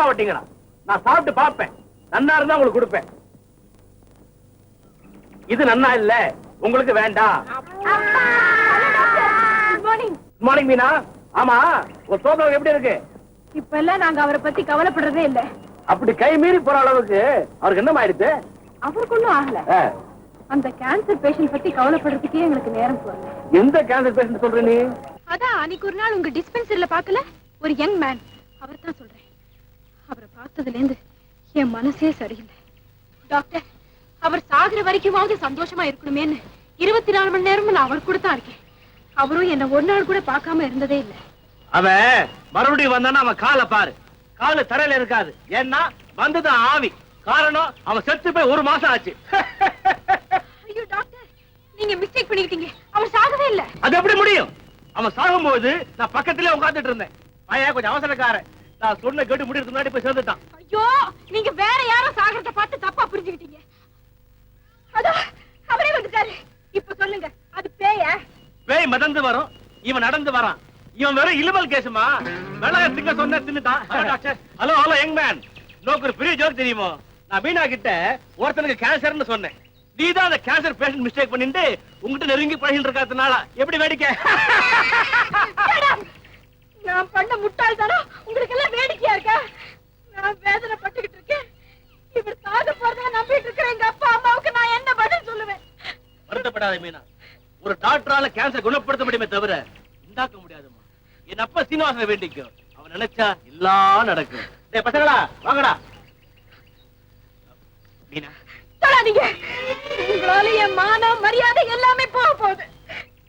அழகா வட்டீங்களா நான் சாப்பிட்டு பார்ப்பேன். நன்னா இருந்தா உங்களுக்கு கொடுப்பேன். இது நன்னா இல்ல உங்களுக்கு வேண்டாம் good morning good morning Meena. ஆமா உங்க சோதனை எப்படி இருக்கு? இப்ப எல்லாம் நாங்க அவரை பத்தி கவலைப்படுறதே இல்ல. அப்படி கை மீறி போற அளவுக்கு அவருக்கு என்ன ஆயிடுச்சு அவருக்கு ஒண்ணும் ஆகல. அந்த கேன்சர் பேஷண்ட் பத்தி கவலைப்படுறதுக்கே எங்களுக்கு நேரம் போகல எந்த கேன்சர் பேஷண்ட் சொல்ற நீ? அதான் அன்னைக்கு ஒரு நாள் உங்க டிஸ்பென்சரில பார்க்கல? ஒரு யங் மேன் அவர் தான் சொல்றேன். அவரை பார்த்ததுல இருந்து என் மனசே சரியில்லை. டாக்டர் அவர் சாகுற வரைக்குமாவது சந்தோஷமா இருக்கணுமேன்னு இருபத்தி நாலு மணி நேரமும் நான் அவர் கூட தான் இருக்கேன். அவரும் என்ன ஒரு நாள் கூட பார்க்காம இருந்ததே இல்லை. அவன் மறுபடியும் வந்தானா அவன் காலை பாரு. காலு தரையில இருக்காது. ஏன்னா வந்துதான் ஆவி. காரணம் அவன் செத்து போய் ஒரு மாசம் ஆச்சு. ஐயோ டாக்டர் நீங்க மிஸ்டேக் பண்ணிக்கிட்டீங்க. அவர் சாகவே இல்ல. அது எப்படி முடியும்? அவன் சாகும்போது நான் பக்கத்திலே உட்கார்ந்துட்டு இருந்தேன். பையன் கொஞ்சம் அவசரக்காரன். நான் சொன்ன கேட்டு முடியறதுக்கு முன்னாடி போய் சேர்ந்துட்டான். ஐயோ நீங்க வேற யாரோ சாகறத பார்த்து தப்பா புரிஞ்சுக்கிட்டீங்க. அதோ அவரே வந்துட்டாரு. இப்ப சொல்லுங்க அது பேய? பேய் மிதந்து வரும் இவன் நடந்து வரான். இவன் வெறும் இலுவல் கேசுமா? மிளக திங்க சொன்ன தின்னுட்டான். Hello hello young man. நோக்கு ஒரு பெரிய ஜோக் தெரியுமோ? நான் மீனா கிட்ட ஒருத்தனுக்கு கேன்சர்னு சொன்னேன். நீ தான் அந்த கேன்சர் பேஷண்ட் மிஸ்டேக் பண்ணிட்டு உங்ககிட்ட நெருங்கி பழகிட்டு இருக்கிறதுனால எப்படி வேடிக்கை? நான் பண்ண முட்டாள்தானம் உங்களுக்கு எல்லாம் வேடிக்கையா இருக்கா? நான் வேதனை பட்டுக்கிட்டு இருக்கேன். இவர் சாக போறதா நம்பிட்டு இருக்கிற எங்க அப்பா அம்மாவுக்கு நான் என்ன பதில் சொல்லுவேன்? வருத்தப்படாத மீனா. ஒரு டாக்டரால கேன்சர் குணப்படுத்த முடியுமே தவிர உண்டாக்க முடியாதுமா என் அப்பா சீனிவாசனை வேண்டிக்கும் அவன் நினைச்சா எல்லாம் நடக்கும். டேய் பசங்களா வாங்கடா. மீனா. தொடாதீங்க. உங்களால என் மானம் மரியாதை எல்லாமே போக போகுது.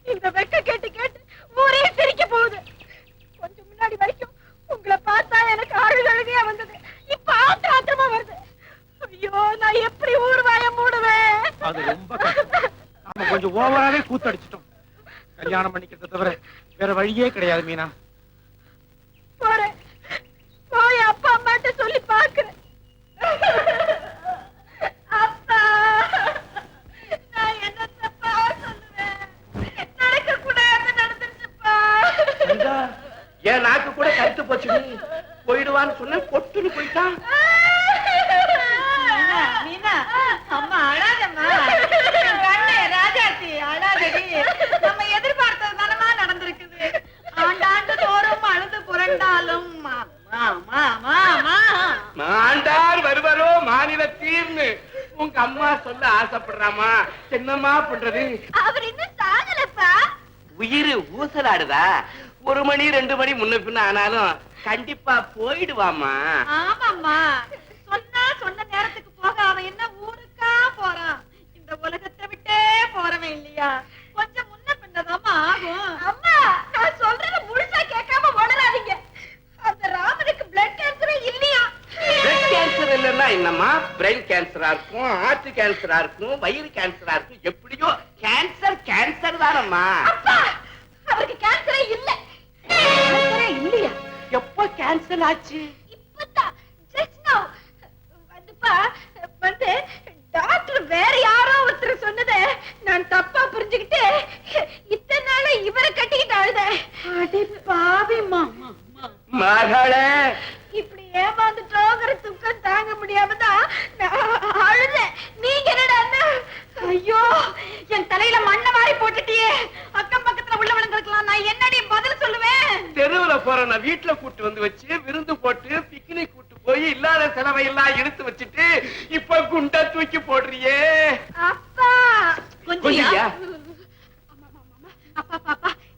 இந்த வெக்க கேட்டு கேட்டு ஊரே சிரிக்க போகுது. முன்னாடி வரைக்கும் உங்களை பார்த்தா எனக்கு அழுதழுகையா வந்தது. இப்ப ஆத்திர ஆத்திரமா வருது. ஐயோ நான் எப்படி ஊர் வாய மூடுவேன்? அது ரொம்ப நாம கொஞ்சம் ஓவராவே கூத்தடிச்சிட்டோம். கல்யாணம் பண்ணிக்கிறத தவிர வேற வழியே கிடையாது மீனா. என் நாக்கு கூட கருத்து போச்சு. நீ போயிடுவான்னு சொன்ன பொட்டுன்னு போயிட்டான் மீனா அம்மா அழாதம்மா. கண்ணே ராஜாத்தி அழாதடி. நம்ம எதிர்பார்த்தது தானமா நடந்திருக்குது. ஆண்டாண்டு தோறும் அழுது புரண்டாலும். மாண்டார் வருவரோ மாநில தீர்னு. உங்க அம்மா சொல்ல ஆசைப்படுறாமா? என்னம்மா பண்றது? அவர் இன்னும் சாகலப்பா உயிர் ஊசலாடுதா? ஒரு மணி ரெண்டு மணி முன்ன பின்ன ஆனாலும் கண்டிப்பா போயிடுவாமா ஆமாம்மா. சொன்னா சொன்ன நேரத்துக்கு போக அவன் என்ன ஊருக்கா போறான்? இந்த உலகத்தை விட்டே போறவன் இல்லையா? கொஞ்சம் முன்ன பின்னதாம்மா ஆகும். அம்மா நான் சொல்றத முழுசா கேட்காம வளராதீங்க அந்த ராமனுக்கு பிளட் கேன்சரே இல்லையா? பிளட் கேன்சர் இல்லைன்னா என்னம்மா? பிரெயின் கேன்சரா இருக்கும் ஹார்ட் கேன்சரா இருக்கும் வயிறு கேன்சரா இருக்கும் எப்படியோ கேன்சர் கேன்சர் தானம்மா. அப்பா எப்போ கேன்சர் ஆச்சு? இப்பதான். வந்துப்பா. வந்து டாக்டர் வேற யாரோ ஒருத்தர் சொன்னதை நான் தப்பா புரிஞ்சுக்கிட்டு இத்தனை நாளா இவரை கட்டிக்கிட்டு அழுதேன். அடி பாவி மாமா. மகளே இப்படி ஏமாந்துட்டோங்கிற துக்கம் தாங்க முடியாம தான் நான் அழுதேன் நீங்க என்னடா ஐயோ என் தலையில மண்ணை வாரி போட்டுட்டியே அக்கம் பக்கத்துல உள்ளவனுங்களுக்கெல்லாம் நான் என்னடி பதில் சொல்லுவேன் தெருவுல போற நான் வீட்டுல கூட்டு வந்து வச்சு விருந்து போட்டு பிக்னிக் கூட்டு போய் இல்லாத செலவை எல்லாம் எடுத்து வச்சுட்டு இப்ப குண்டா தூக்கி போடுறியே.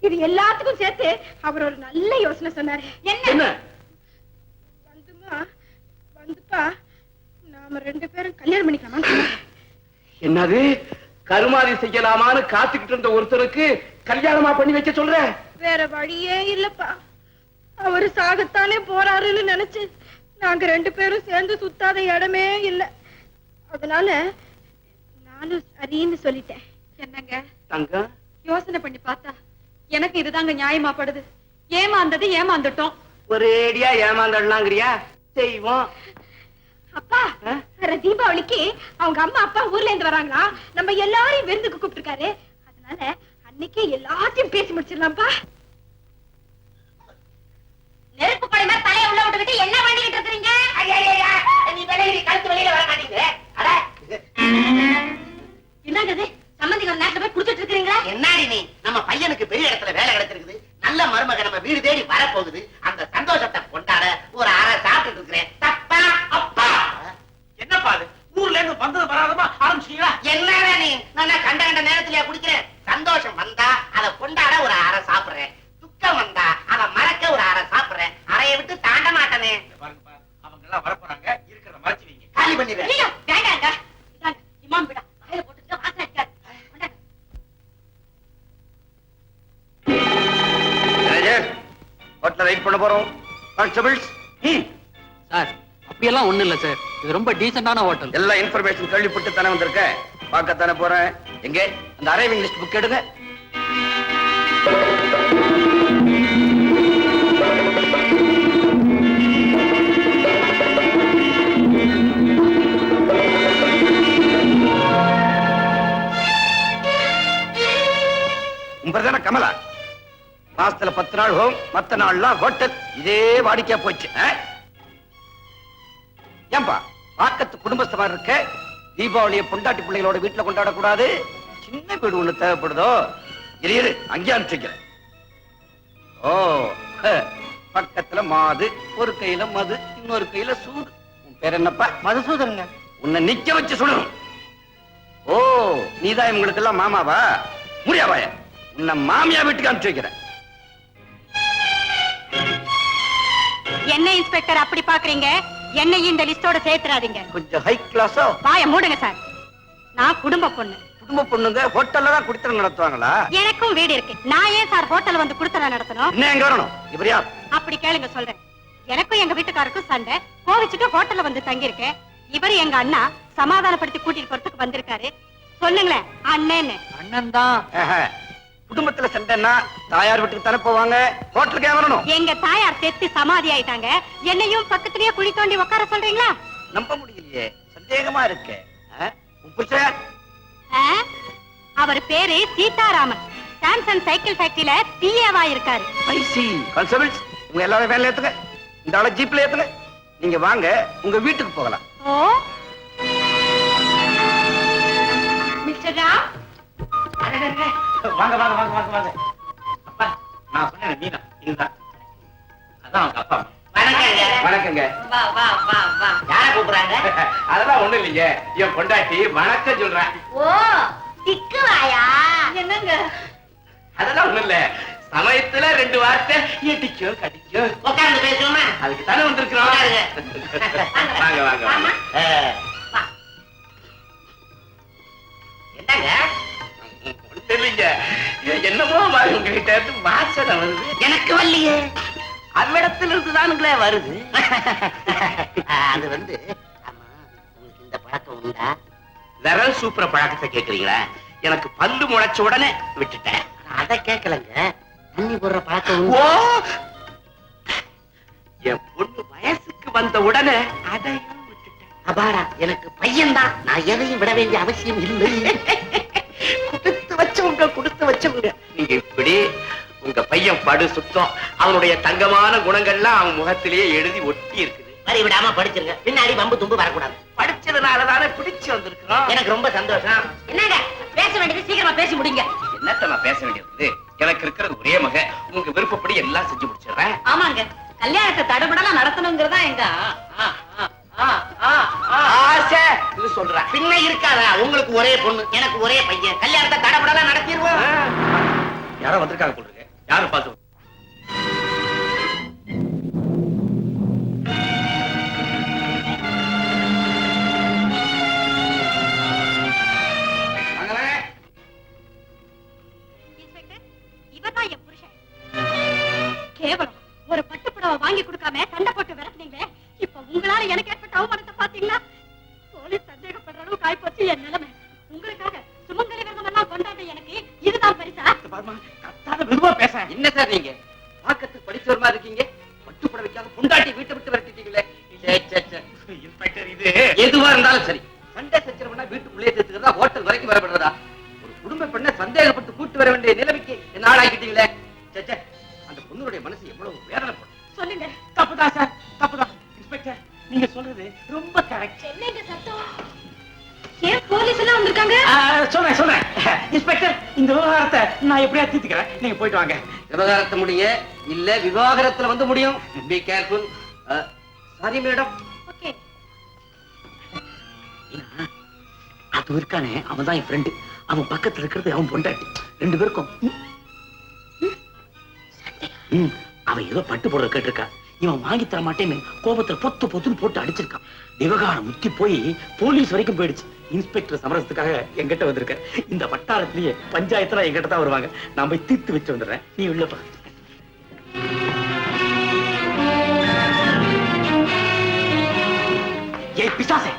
இது எல்லாத்துக்கும் சேர்த்து அவர் ஒரு நல்ல யோசனை சொன்னாரு. என்ன? என்ன? வந்துமா? வந்துப்பா. நாம ரெண்டு பேரும் கல்யாணம் பண்ணிக்கலாமா என்னது? கருமாதி செய்யலாமான்னு காத்துக்கிட்டு இருந்த ஒருத்தருக்கு கல்யாணமா பண்ணி வைக்க சொல்ற? வேற வழியே இல்லப்பா. அவரு சாகத்தானே போறாருன்னு நினைச்சு நாங்க ரெண்டு பேரும் சேர்ந்து சுத்தாத இடமே இல்ல. அதனால நானும் சரின்னு சொல்லிட்டேன். என்னங்க? தங்கம் யோசனை பண்ணி பார்த்தா எனக்கு இதுதாங்க நியாயமா படுது ஏமாந்தது ஏமாந்துட்டோம். ஒரேடியா ஏமாந்துடலாங்கிறியா? செய்வோம். அப்பா? வர தீபாவளிக்கு அவங்க அம்மா அப்பா ஊர்ல இருந்து வராங்களா? நம்ம எல்லாரையும் விருந்துக்கு கூப்பிட்டுருக்காரு. அதனால அன்னைக்கே எல்லாத்தையும் பேசி முடிச்சிடலாம்ப்பா. ஹோட்டல வெயிட் பண்ண போறோம். கான்ஸ்டபிள்ஸ் சார் அப்படியெல்லாம் ஒண்ணும் இல்ல சார். இது ரொம்ப டீசென்டான ஹோட்டல் எல்லா இன்ஃபர்மேஷன் கேள்விப்பட்டு தானே வந்திருக்கேன் பார்க்கத்தானே போறேன். எங்க? அந்த அரைவிங் லிஸ்ட் புக் எடுங்க. உங்க கமலா? மாசத்துல பத்து நாள் ஹோம் மத்த நாள்லாம் ஹோட்டல். இதே வாடிக்கையா போச்சு? ஏன்பா பாக்கத்து குடும்பஸ்தமா இருக்க? தீபாவளியை பொண்டாட்டி பிள்ளைகளோட வீட்டுல கொண்டாடக்கூடாது? சின்ன வீடு ஒண்ணு தேவைப்படுதோ? இரு அங்கே அனுப்பிச்சுக்கிறேன் ஓ பக்கத்துல மாது ஒரு கையில மது இன்னொரு கையில சூது. உன் பேர் என்னப்பா? மதுசூதனுங்க. உன்னை நிக்க வச்சு சொல்லணும். ஓ நீதான் இவங்களுக்கு எல்லாம் மாமாவா? முடியாவாய? உன்னை மாமியா வீட்டுக்கு அனுப்பிச்சு வைக்கிறேன். என்ன இன்ஸ்பெக்டர் அப்படி பாக்குறீங்க என்னையும் இந்த லிஸ்டோட சேர்த்துறாதீங்க. கொஞ்சம் ஹை கிளாஸோ வாய மூடுங்க சார். நான் குடும்ப பொண்ணு. குடும்ப பொண்ணுங்க ஹோட்டல்ல தான் குடித்தனம் நடத்துவாங்களா? எனக்கும் வீடு இருக்கு. நான் ஏன் சார் ஹோட்டல் வந்து குடுத்தன நடத்தணும்? என்ன எங்க வரணும்? இவர் யார்? அப்படி கேளுங்க சொல்றேன். எனக்கும் எங்க வீட்டுக்காருக்கும் சண்டை. கோவிச்சுட்டு ஹோட்டல்ல வந்து தங்கியிருக்கேன் இவர் எங்க அண்ணா சமாதானப்படுத்தி கூட்டிட்டு போறதுக்கு வந்திருக்காரு. சொல்லுங்களேன் அண்ணன்னு. அண்ணன் தான். குடும்பத்துல சண்டைன்னா தாயார் வீட்டுக்கு தானே போவாங்க? ஹோட்டலுக்கு வரணும். எங்க தாயார் செத்து சமாதி ஆயிட்டாங்க என்னையும் பக்கத்துலயே குழி தோண்டி உட்கார சொல்றீங்களா? நம்ப முடியலையே. சந்தேகமா இருக்கே? அவர் பேரு சீதாராமன். சாம்சங் சைக்கிள் ஃபேக்டரியில பிஏவா இருக்காரு. see. Constables, உங்க எல்லாரும் வேலை ஏத்துங்க. இந்த ஆளை ஜீப்ல ஏத்துங்க. நீங்க வாங்க உங்க வீட்டுக்கு போகலாம். ஓ? மிஸ்டர் ராம்? வாங்க வாங்க வாங்க வாங்க வாங்க. அப்பா நான் சொன்னேன் நீனா இதுதான். அதான் அவங்க அப்பா வணக்கங்க. யார கூப்பிடுறாங்க? அதெல்லாம் ஒண்ணும் இல்லைங்க. என் பொண்டாட்டி வணக்கம் சொல்றேன் ஓ திக்கு வாயா? என்னங்க? அதெல்லாம் ஒண்ணும் இல்ல. சமயத்துல ரெண்டு வார்த்தை இடிக்கும் கடிக்கும் உட்கார்ந்து பேசுவோமா? அதுக்கு தானே வந்திருக்கிறோம். வாங்க வாங்க. என்னங்க? இல்லைங்க என்னமோ உங்ககிட்ட வாசனை வருது. எனக்கு வரலையே. அவ்விடத்துல இருந்து தானுங்களே வருது. அது வந்து உங்களுக்கு இந்த பழக்கம் உண்டா? விரல் சூப்பர பழக்கத்தை கேக்குறீங்களா எனக்கு பல்லு முளைச்ச உடனே விட்டுட்டேன். அத கேட்கலங்க. தண்ணி போடுற பழக்கம் ஓ! என் பொண்ணு வயசுக்கு வந்த உடனே அதையும் விட்டுட்டேன். அபாடா எனக்கு பையன்தான். நான் எதையும் விட வேண்டிய அவசியம் இல்லை. வச்சவங்க கொடுத்து வச்சவங்க. நீங்க இப்படி உங்க பையன் படு சுத்தம் அவனுடைய தங்கமான குணங்கள்லாம் அவன் முகத்திலேயே எழுதி ஒட்டி இருக்குது. வரி விடாம படிச்சிருங்க பின்னாடி வம்பு தும்பு வரக்கூடாது. படிச்சதுனாலதானே பிடிச்சு வந்திருக்கிறோம்? எனக்கு ரொம்ப சந்தோஷம். என்னங்க பேச வேண்டியது சீக்கிரமா பேசி முடிங்க. என்னத்த நான் பேச வேண்டியது? எனக்கு இருக்கிறது ஒரே மக உங்க விருப்பப்படி எல்லாம் செஞ்சு முடிச்சிடுறேன். ஆமாங்க கல்யாணத்தை தடுபடலாம் நடத்தணுங்கிறதா எங்க உங்களுக்கு ஒரே பொண்ணு எனக்கு ஒரே பையன். கல்யாணத்தை தடபடலாம் நடத்திடுவோம். யாரோ வந்திருக்காங்க போட்டுருங்க யாரும் பார்த்து கேவலம். ஒரு பட்டு புடவை வாங்கி கொடுக்காம சண்டை போட்டு விரட்டுனீங்களே. இப்ப உங்களால எனக்கு ஏற்பட்ட அவமானத்தை பாத்தீங்களா ஆயிப்போச்சு என் நிலைமை. உங்களுக்காக சுமங்கலி விரதம் எல்லாம் கொண்டாட எனக்கு இதுதான் பரிசா? கத்தாத மெதுவா பேச. என்ன சார் நீங்க? பாக்கத்து படிச்சவர் மாதிரி இருக்கீங்க? பட்டு புடவை வைக்காத பொண்டாட்டி வீட்டை விட்டு விரட்டிட்டீங்களே. இன்ஸ்பெக்டர் இது. எதுவா இருந்தாலும் சரி. சண்டை சச்சரவுனா வீட்டுக்குள்ளே சேர்த்துக்கிறதா ஹோட்டல் வரைக்கும் வரப்படுறதா? ஒரு குடும்ப பெண்ணை சந்தேகப்பட்டு கூட்டு வர வேண்டிய நிலைமைக்கு என்ன ஆளாக்கிட்டீங்களே? சே, சே. அந்த பொண்ணுடைய மனசு எவ்வளவு வேதனைப்படும். சொல்லுங்க. தப்புதான் சார். தப்புதான். இன்ஸ்பெக்டர் நீங்க சொல்றது ரொம்ப கரெக்ட் என்னங்க சத்தம்? ஏன் போலீஸ் எல்லாம் வந்திருக்காங்க? சொல்றேன் சொல்றேன் இன்ஸ்பெக்டர் இந்த விவகாரத்தை நான் எப்படியா தீர்த்துக்கிறேன்? நீங்க போயிட்டு வாங்க. விவகாரத்தை முடிய இல்ல விவாகரத்துல வந்து முடியும். Be careful sorry madam okay அது இருக்கானே அவன் தான் என் ஃப்ரெண்டு அவன் பக்கத்துல இருக்கிறது அவன் பொண்டாட்டி. ரெண்டு பேருக்கும். அவன் ஏதோ பட்டு போடுற கேட்டிருக்கா. இவன் வாங்கி தர மாட்டேன்னு கோபத்துல பொத்து பொத்துன்னு போட்டு அடிச்சிருக்கான். விவகாரம் முத்தி போய் போலீஸ் வரைக்கும் போயிடுச்சு. இன்ஸ்பெக்டர் சமரசத்துக்காக என்கிட்ட வந்திருக்க. இந்த வட்டாரத்திலேயே பஞ்சாயத்துல எங்கிட்ட தான் வருவாங்க. நான் போய் தீர்த்து வச்சு வந்துடுறேன். நீ உள்ள போ. ஏய் பிசாசே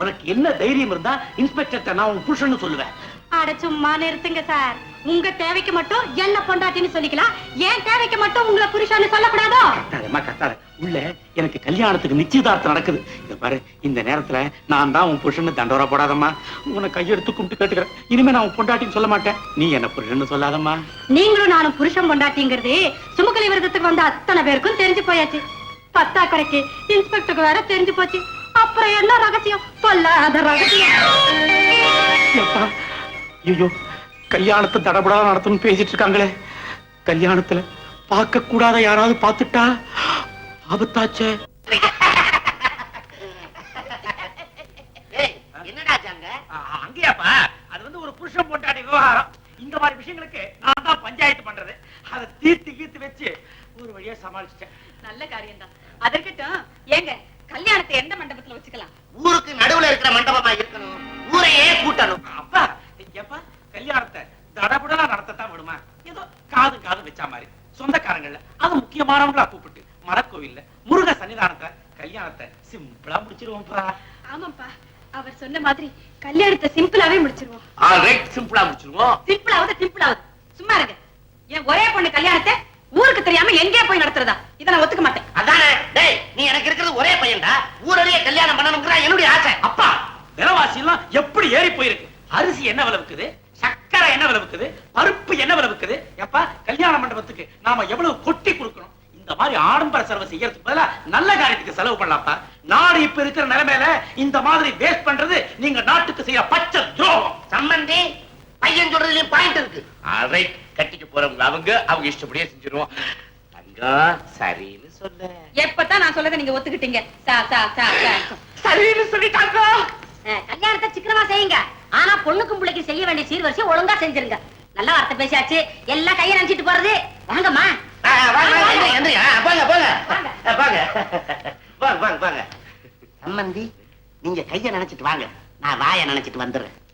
உனக்கு என்ன தைரியம் இருந்தா இன்ஸ்பெக்டர் நான் உன் புருஷன்னு சொல்லுவேன். அட சும்மா நிறுத்துங்க சார். உங்க தேவைக்கு மட்டும் என்ன பொண்டாட்டின்னு சொல்லிக்கலாம். ஏன் தேவைக்கு மட்டும் உங்களை புருஷன்னு சொல்லக்கூடாதோ? கத்தாதம்மா கத்தாத. உள்ள எனக்கு கல்யாணத்துக்கு நிச்சயதார்த்தம் நடக்குது. இத பாரு இந்த நேரத்துல நான் தான் உன் புருஷன்னு தண்டோரா போடாதம்மா. உன்னை கையெடுத்து கும்பிட்டு கேட்டுக்கிறேன். இனிமே நான் உன் பொண்டாட்டின்னு சொல்ல மாட்டேன். நீ என்ன புருஷன்னு சொல்லாதம்மா. நீங்களும் நானும் புருஷன் பொண்டாட்டிங்கிறது சுமக்கலி விரதத்துக்கு வந்த அத்தனை பேருக்கும் தெரிஞ்சு போயாச்சு. பத்தாக்கரைக்கு இன்ஸ்பெக்டருக்கு வேற தெரிஞ்சு போச்சு. அப்புறம் என்ன ரகசியம்? சொல்லாத ரகசியம். ஐயோ கல்யாணத்தை தடபடா நடத்தணும்னு பேசிட்டு இருக்காங்களே. கல்யாணத்துல பார்க்க கூடாத யாராவது பார்த்துட்டா? ஆபத்தாச்சே. ஏய், என்னடா ஜாங்க? அங்கேயாப்பா. அது வந்து ஒரு புருஷன் பொண்டாட்டி விவகாரம். இந்த மாதிரி விஷயங்களுக்கு நான் தான் பஞ்சாயத்து பண்றது. அதை தீர்த்து கீர்த்து வச்சு ஒரு வழியா சமாளிச்சிட்டேன். நல்ல காரியம் தான் அதற்கட்டும் ஏங்க கல்யாணத்தை எந்த மண்டபத்துல வச்சுக்கலாம்? ஊருக்கு நடுவுல இருக்கிற மண்டபமா இருக்கணும். ஊரையே கூட்டணும். அப்பா எப்பா? கல்யாணத்தை தடபுடலா நடத்தத்தான் விடுமா? ஏதோ காது காது வச்ச மாதிரி. சொந்தக்காரங்கள்ல. அது முக்கியமானவங்களா கூப்பிட்டு. மரக்கோவில்ல. முருக சன்னிதானத்துல கல்யாணத்தை சிம்பிளா முடிச்சிருவோம்ப்பா. ஆமாப்பா அவர் சொன்ன மாதிரி கல்யாணத்தை சிம்பிளாவே முடிச்சிருவோம். ஆல்ரைட் சிம்பிளா முடிச்சிருவோம். சிம்பிளாவது சிம்பிளாவது. சும்மா இருங்க. என் ஒரே பொண்ணு கல்யாணத்தை ஊருக்கு தெரியாம எங்கேயே போய் நடத்துறதா? இதை நான் ஒத்துக்க மாட்டேன். அதானே? டேய் நீ எனக்கு இருக்கிறது ஒரே பையன்டா. ஊரடியே கல்யாணம் பண்ணணுங்கிற என்னுடைய ஆசை. அப்பா விலைவாசி எல்லாம் எப்படி ஏறி போயிருக்கு? அரிசி என்ன விலை விக்குது? சக்கரை என்ன விலை விக்குது? பருப்பு என்ன விலை எப்பா கல்யாண மண்டபத்துக்கு நாம எவ்வளவு கொட்டி கொடுக்கணும்? இந்த மாதிரி ஆடம்பர செலவு செய்யறதுக்கு பதிலா நல்ல காரியத்துக்கு செலவு பண்ணலாம்ப்பா நாடு இப்ப இருக்கிற நிலைமையில இந்த மாதிரி வேஸ்ட் பண்றது நீங்க நாட்டுக்கு செய்யற பச்சை துரோகம். சம்பந்தி பையன் சொல்றதுலயும் பாயிண்ட் இருக்கு. ஆல்ரைட் கட்டிக்க போறவங்க அவங்க அவங்க இஷ்டப்படியே செஞ்சிருவோம். தங்கம் சரின்னு சொல்ல. எப்பதான் நான் சொல்லதை நீங்க ஒத்துக்கிட்டீங்க. சா சா சா சா. சரின்னு சொல்லிட்டாங்க கல்யாணத்தை சிக்கனமா செய்யுங்க. ஆனா பொண்ணுக்கும் பிள்ளைக்கு செய்ய வேண்டிய சீர்வரிசை ஒழுங்கா செஞ்சிருங்க. நல்ல வார்த்தை பேசியாச்சு. எல்லாம் கையை நினைச்சிட்டு போறது. வாங்கம்மா. போங்க போங்க. ஆ, வாங்க நீங்க கைய நினைச்சிட்டு வாங்க. நான் வாய நினைச்சிட்டு வந்துடுறேன்.